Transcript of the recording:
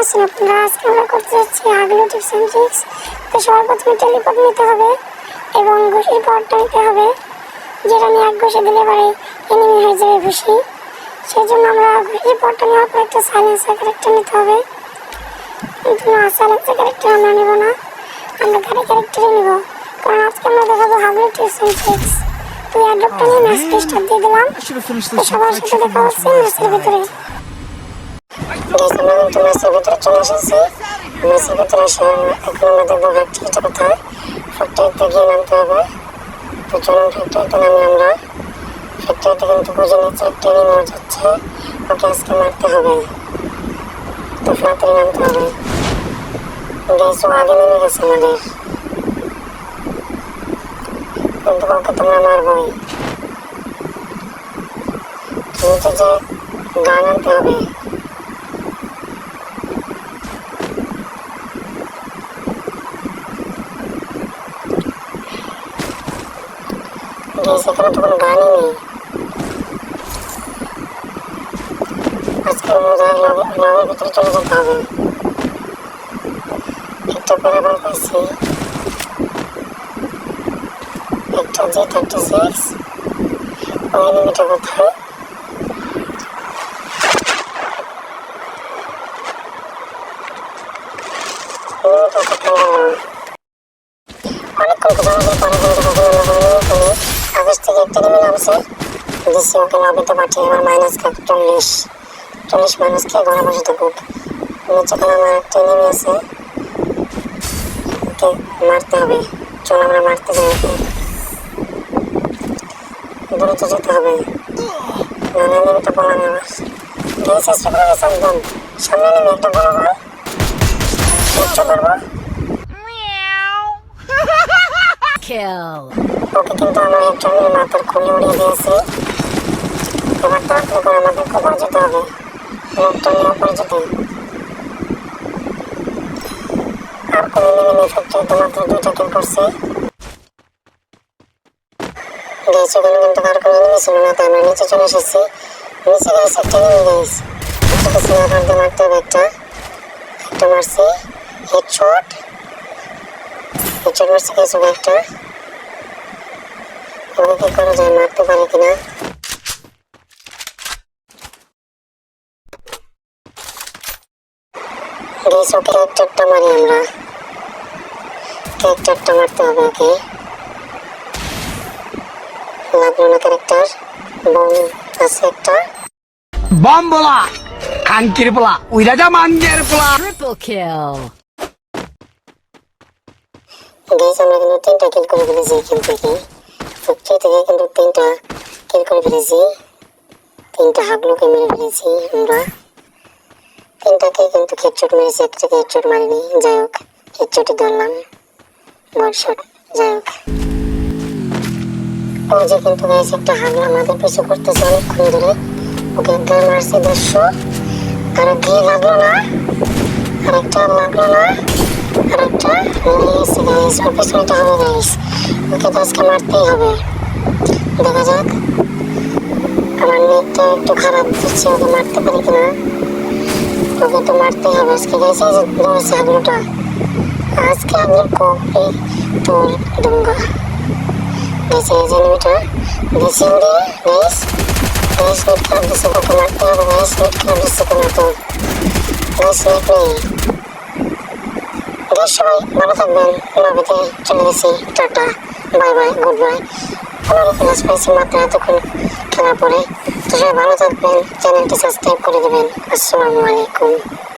আছেন আপনারা? আজকে আমরা করতে যাচ্ছি আগলো টিপস অ্যান্ড ট্রিক্স তো সবার প্রথমে টেলিপথ নিতে হবে এবং ঘুষির পাওয়ারটা নিতে হবে যেটা নিয়ে এক ঘষে দিলে পরে এনিমি হয়ে যাবে ঘুষি সেই জন্য আমরা ঘুষির পাওয়ারটা নেওয়ার পর একটা সাইলেন্সার ক্যারেক্টার নিতে হবে। কিন্তু না সাইলেন্সার ক্যারেক্টার আমরা নেব না। আমরা গাড়ি ক্যারেক্টারই নেব। কারণ আজকে আমরা দেখাবো হাগলো টিপস অ্যান্ড ট্রিক্স তো অ্যাড্রপটা নিয়ে ম্যাচ দিয়ে দিলাম। সবার সাথে দেখা হচ্ছে ম্যাচের ভিতরে। আমরা কিন্তু ম্যাচের ভিতরে চলে এসেছি ম্যাচের ভিতরে এসে এখন আমরা দেখব ফ্যাক্টরিটা কোথায় ফ্যাক্টরিতে গিয়ে নামতে হবে তো চলুন ফ্যাক্টরিতে নামি আমরা ফ্যাক্টরিতে কিন্তু খুঁজে নিচ্ছে তো আগে নেমে গেছে আমাদের গান আনতে হবে গ্যাস এখানে তো কোনো গানই নেই। আজকে মজার লবের ভিতরে চলে যেতে হবে। একটা প্যারাবল পাইছি একটা জি থার্টি সিক্স ওই এনিমিটা কোথায় অনেকক্ষণ খোঁজাখুঁজির পরে কিন্তু কখনো না একটা নেমে নামছে দিচ্ছি ওকে লবিতে পাঠিয়ে এবার মাইনাস খাক চল্লিশ। চল্লিশ খেয়ে ঘরে বসে থাকুক নিচেখানে আমার একটা নেমে আছে মারতে হবে। চল আমরা মারতে যাই দ্রুত যেতে হবে। নানা নেমেটা আমার। সামনে নেমে একটা বড় করব Kill. ওকে কিন্তু আমার একজনের মাথার খুলে উড়িয়ে দিয়েছে এবার তাড়াতাড়ি করে আমাদের কবর যেতে হবে লোকটা নিয়ে উপরে যেতে আর কোনো এনিমি নেই ফ্যাক্টরিতে মাত্র দুইটা কিল করছে গ্যাস ওখানে কিন্তু আর কোনো এনিমি ছিল না তাই আমরা নিচে চলে এসেছি নিচে গ্যাস একটা এনিমি গ্যাস এটাকে স্নাইপার দিয়ে মারতে হবে একটা একটা মারছি হেডশট মারছি গ্যাস ওকে একটা কি করা যায় মারতে পারে কিনা। গ্যাস ওকে ক্যারেক্টারটা মারি আমরা। ক্যারেক্টারটা মারতে হবে ওকে লাগল ক্যারেক্টার? বোম আছে একটা। বম্বলা খাঙ্কির পোলা উইরা যা মাঞ্জের পোলা Triple kill. গ্যাস আমরা কিন্তু তিনটা কিল করে ফেলেছি এখান থেকে ফ্যাক্টরি থেকে কিন্তু তিনটা কিল করে ফেলেছি তিনটা হাগলোকে মেরে ফেলেছি আমরা। তিনটাকে কিন্তু হেডশট মেরেছি, একটাকে হেডশট মারিনি। যাই হোক হেডশটই ধরলাম। বটশট যাই হোক। ওই যে কিন্তু গ্যাস একটা হাগলো আমাদের পিছু করতেছে অনেকক্ষণ ধরে। ওকে একবার মারছি দেড়শো। আর দিয়ে লাগল না। আরেকটা লাগল না। আরেকটা নিয়ে এসে গাইস ওর পেছনেটা হবে গাইস ওকে তো আজকে মারতেই হবে। দেখা যাক। আমার নেটটা একটু খারাপ দিচ্ছে, ওকে মারতে পারি কিনা? ওকে তো মারতেই হবে। আজকে গাইস এই যে দৌড়েছে আগলোটা আজকে আমি কপি তোর দুঙ্গা গেছে এই যে নিমিটা দিছি উড়ে গাইস গাইস নেট খারাপ দিচ্ছে, ওকে মারতে হবে। গাইস নেট খারাপ দিচ্ছে কোনো তো। গাইস নেট নেই। বেশ সবাই ভালো থাকবেন। লবিতে চলে গেছি। টাটা। Bye bye, goodbye. পনেরো প্লাস পাইছি মাত্র এতক্ষণ খেলার পরে। তো সবাই ভালো থাকবেন। চ্যানেলটি সাবস্ক্রাইব করে দেবেন। আসসালামু আলাইকুম।